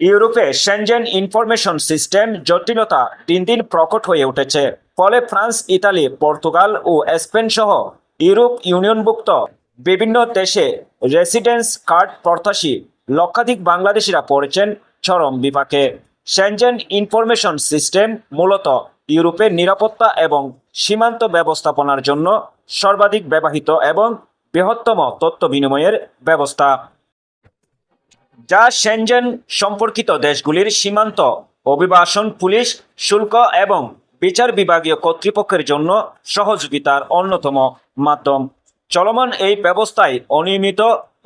ইউরোপে Shenzhen information system জটিলতা দিন দিন প্রকট হয়ে উঠেছে। ফলে ফ্রান্স, ইতালি, পর্তুগাল ও স্পেন সহ ইউরোপ ইউনিয়নভুক্ত বিভিন্ন দেশে রেসিডেন্স কার্ড প্রত্যাশী লক্ষাধিক বাংলাদেশিরা পড়েছেন চরম বিপাকে। সেনজেন ইনফরমেশন সিস্টেম মূলত ইউরোপের নিরাপত্তা এবং সীমান্ত ব্যবস্থাপনার জন্য সর্বাধিক ব্যবহৃত এবং বৃহত্তম তথ্য বিনিময়ের ব্যবস্থা। যা সেনজেন সম্পর্কিত দেশগুলির সীমান্ত অভিবাসন, পুলিশ, শুল্ক এবং বিচার বিভাগীয় কর্তৃপক্ষের জন্য সহযোগিতার অন্যতম মাধ্যম। চলমান এই ব্যবস্থায় অনিয়মিত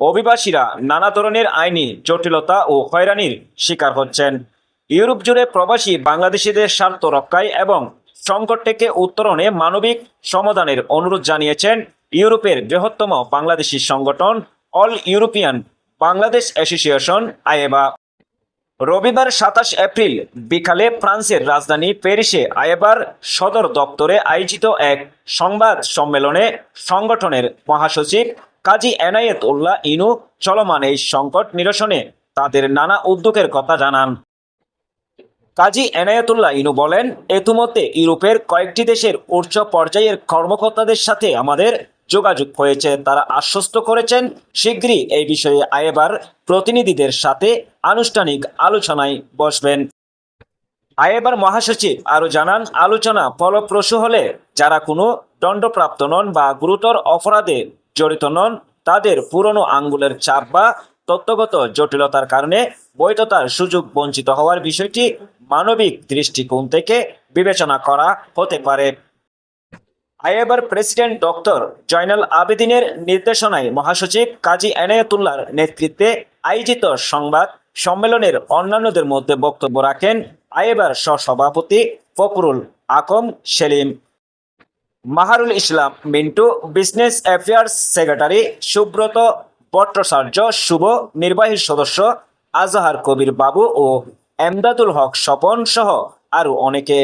অভিবাসীরা নানা ধরনের আইনি জটিলতা ও হয়রানির শিকার হচ্ছেন। ইউরোপ জুড়ে প্রবাসী বাংলাদেশিদের স্বার্থ রক্ষায় এবং সংকট থেকে উত্তরণে মানবিক সমাধানের অনুরোধ জানিয়েছেন ইউরোপের বৃহত্তম বাংলাদেশি সংগঠন all European Bangladesh association AEBA রবিবার সাতাশ এপ্রিল বিকালে ফ্রান্সের রাজধানী প্যারিসে আয়েবার সদর দপ্তরে আয়োজিত এক সংবাদ সম্মেলনে সংগঠনের মহাসচিব কাজী এনায়েত উল্লাহ ইনু চলমান এই সংকট নিরসনে তাদের নানা উদ্যোগের কথা জানান। কাজী এনায়েতুল্লাহ ইনু বলেন এতুমধ্যে ইউরোপের কয়েকটি দেশের উচ্চ পর্যায়ের কর্মকর্তাদের সাথে আমাদের যোগাযোগ হয়েছে তারা আশ্বস্ত করেছেন, শীঘ্রই এই বিষয়ে আয়েবার প্রতিনিধিদের সাথে আনুষ্ঠানিক আলোচনায় বসবেন। আয়েবার মহাসচিব আরও জানান, আলোচনা ফলপ্রসূ হলে যারা কোনো দণ্ডপ্রাপ্ত নন বা গুরুতর অপরাধে জড়িত নন, তাদের পুরনো আঙ্গুলের চাপ বা তত্ত্বগত জটিলতার কারণে বৈধতার সুযোগ বঞ্চিত হওয়ার বিষয়টি মানবিক দৃষ্টিকোণ থেকে বিবেচনা করা হতে পারে। আইএবার প্রেসিডেন্ট ডক্টর জয়নাল আবেদিনের নির্দেশনায় মহাসচিব কাজী এনায়েতুল্লাহর নেতৃত্বে আয়োজিত সংবাদ সম্মেলনের অন্যান্যদের মধ্যে বক্তব্য রাখেন আইএবার সহসভাপতি Fakrul Akam Selim. Maharul Islam Mintu, business affairs secretary Subrata Bhattacharya, শুভ নির্বাহী সদস্য আজহার কবির বাবু ও এমদাদুল হক স্বপন সহ আরও অনেকে।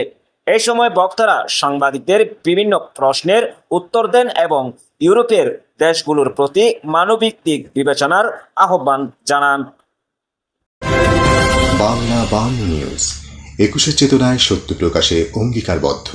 এই সময় বক্তারা সাংবাদিকদের বিভিন্ন প্রশ্নের উত্তর দেন এবং ইউরোপের দেশগুলোর প্রতি মানবিক দিক বিবেচনার আহ্বান জানান। বাংলা বাংলা নিউজ একুশের চেতনায় সত্য প্রকাশে অঙ্গীকারবদ্ধ।